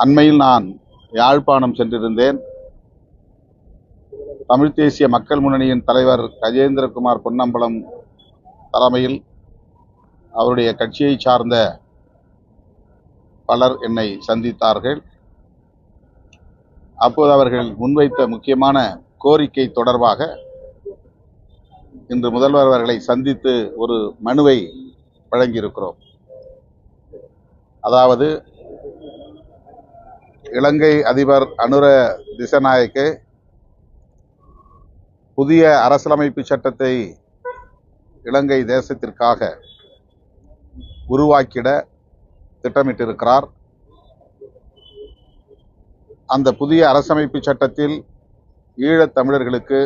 அண்மையில் நான் யாழ்ப்பாணம் சென்றிருந்தேன். தமிழ்த் தேசிய மக்கள் முன்னணியின் தலைவர் கஜேந்திரகுமார் பொன்னம்பலம் தலைமையில் அவருடைய கட்சியை சார்ந்த பலர் என்னை சந்தித்தார்கள். அப்போது அவர்கள் முன்வைத்த முக்கியமான கோரிக்கை தொடர்பாக இன்று முதல்வர் அவர்களை சந்தித்து ஒரு மனுவை வழங்கியிருக்கிறோம். அதாவது இலங்கை அதிபர் அனுர திசநாயக்கு புதிய அரசியலமைப்பு சட்டத்தை இலங்கை தேசத்திற்காக உருவாக்கிட திட்டமிட்டிருக்கிறார். அந்த புதிய அரசமைப்பு சட்டத்தில் ஈழத் தமிழர்களுக்கு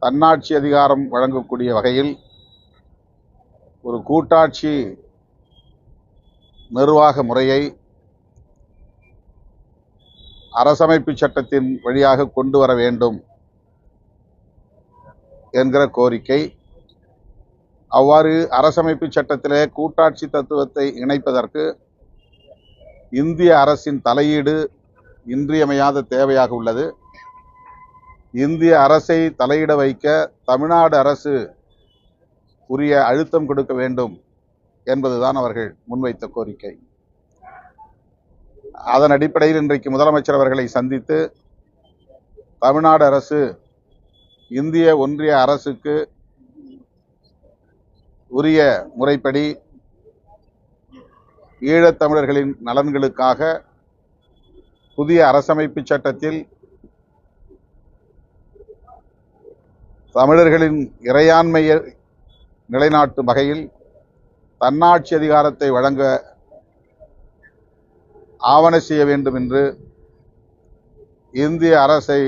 தன்னாட்சி அதிகாரம் வழங்கக்கூடிய வகையில் ஒரு கூட்டாட்சி நிர்வாக முறையை அரசமைப்பு சட்டத்தின் வழியாக கொண்டு வர வேண்டும் என்கிற கோரிக்கை. அவ்வாறு அரசமைப்பு சட்டத்திலே கூட்டாட்சி தத்துவத்தை இணைப்பதற்கு இந்திய அரசின் தலையீடு இன்றியமையாத தேவையாக உள்ளது. இந்திய அரசை தலையிட வைக்க தமிழ்நாடு அரசு உரிய அழுத்தம் கொடுக்க வேண்டும் என்பதுதான் அவர்கள் முன்வைத்த கோரிக்கை. அதன் அடிப்படையில் இன்றைக்கு முதலமைச்சர் அவர்களை சந்தித்து தமிழ்நாடு அரசு இந்திய ஒன்றிய அரசுக்கு உரிய முறைப்படி ஈழத்தமிழர்களின் நலன்களுக்காக புதிய அரசமைப்பு சட்டத்தில் தமிழர்களின் இறையாண்மையை நிலைநாட்டும் வகையில் தன்னாட்சி அதிகாரத்தை வழங்க ஆவண செய்ய வேண்டும் என்று இந்திய அரசை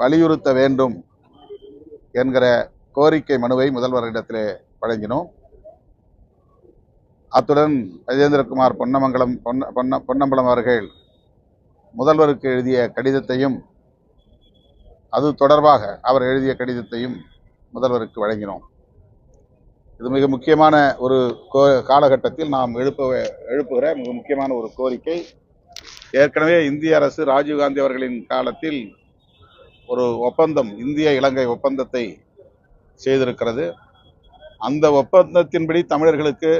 வலியுறுத்த வேண்டும் என்கிற கோரிக்கை மனுவை முதல்வரிடத்திலே வழங்கினோம். அத்துடன் கஜேந்திரகுமார் பொன்னமங்கலம் பொன்ன பொன்ன பொன்னம்பலம் அவர்கள் முதல்வருக்கு எழுதிய கடிதத்தையும் அது தொடர்பாக அவர் எழுதிய கடிதத்தையும் முதல்வருக்கு வழங்கினோம். இது மிக முக்கியமான ஒரு கோ காலகட்டத்தில் நாம் எழுப்ப எழுப்புகிற மிக முக்கியமான ஒரு கோரிக்கை. ஏற்கனவே இந்திய அரசு ராஜீவ்காந்தி அவர்களின் காலத்தில் ஒரு ஒப்பந்தம் இந்திய இலங்கை ஒப்பந்தத்தை செய்திருக்கிறது. அந்த ஒப்பந்தத்தின்படி தமிழர்களுக்கு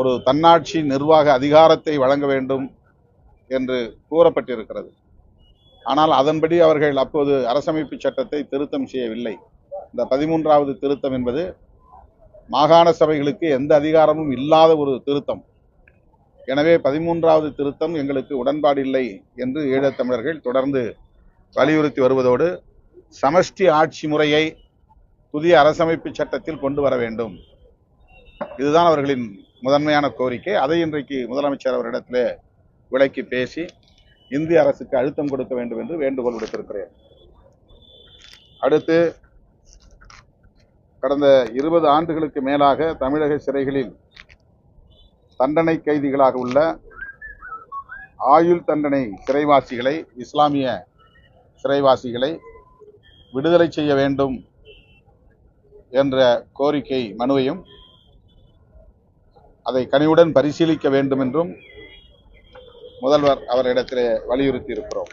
ஒரு தன்னாட்சி நிர்வாக அதிகாரத்தை வழங்க வேண்டும் என்று கூறப்பட்டிருக்கிறது. ஆனால் அதன்படி அவர்கள் அப்போது அரசமைப்பு சட்டத்தை திருத்தம் செய்யவில்லை. இந்த பதிமூன்றாவது திருத்தம் என்பது மாகாண சபைகளுக்கு எந்த அதிகாரமும் இல்லாத ஒரு திருத்தம். எனவே பதிமூன்றாவது திருத்தம் எங்களுக்கு உடன்பாடு இல்லை என்று ஈழத்தமிழர்கள் தொடர்ந்து வலியுறுத்தி வருவதோடு சமஷ்டி ஆட்சி முறையை புதிய அரசமைப்பு சட்டத்தில் கொண்டு வர வேண்டும். இதுதான் அவர்களின் முதன்மையான கோரிக்கை. அதை இன்றைக்கு முதலமைச்சர் அவரிடத்திலே விளக்கி பேசி இந்திய அரசுக்கு அழுத்தம் கொடுக்க வேண்டும் என்று வேண்டுகோள் விடுத்திருக்கிறேன். அடுத்து கடந்த இருபது ஆண்டுகளுக்கு மேலாக தமிழக சிறைகளில் தண்டனை கைதிகளாக உள்ள ஆயுள் தண்டனை சிறைவாசிகளை இஸ்லாமிய சிறைவாசிகளை விடுதலை செய்ய வேண்டும் என்ற கோரிக்கை மனுவையும் அதை கனிவுடன் பரிசீலிக்க வேண்டும் என்றும் முதல்வர் அவரிடத்திலே வலியுறுத்தி இருக்கிறோம்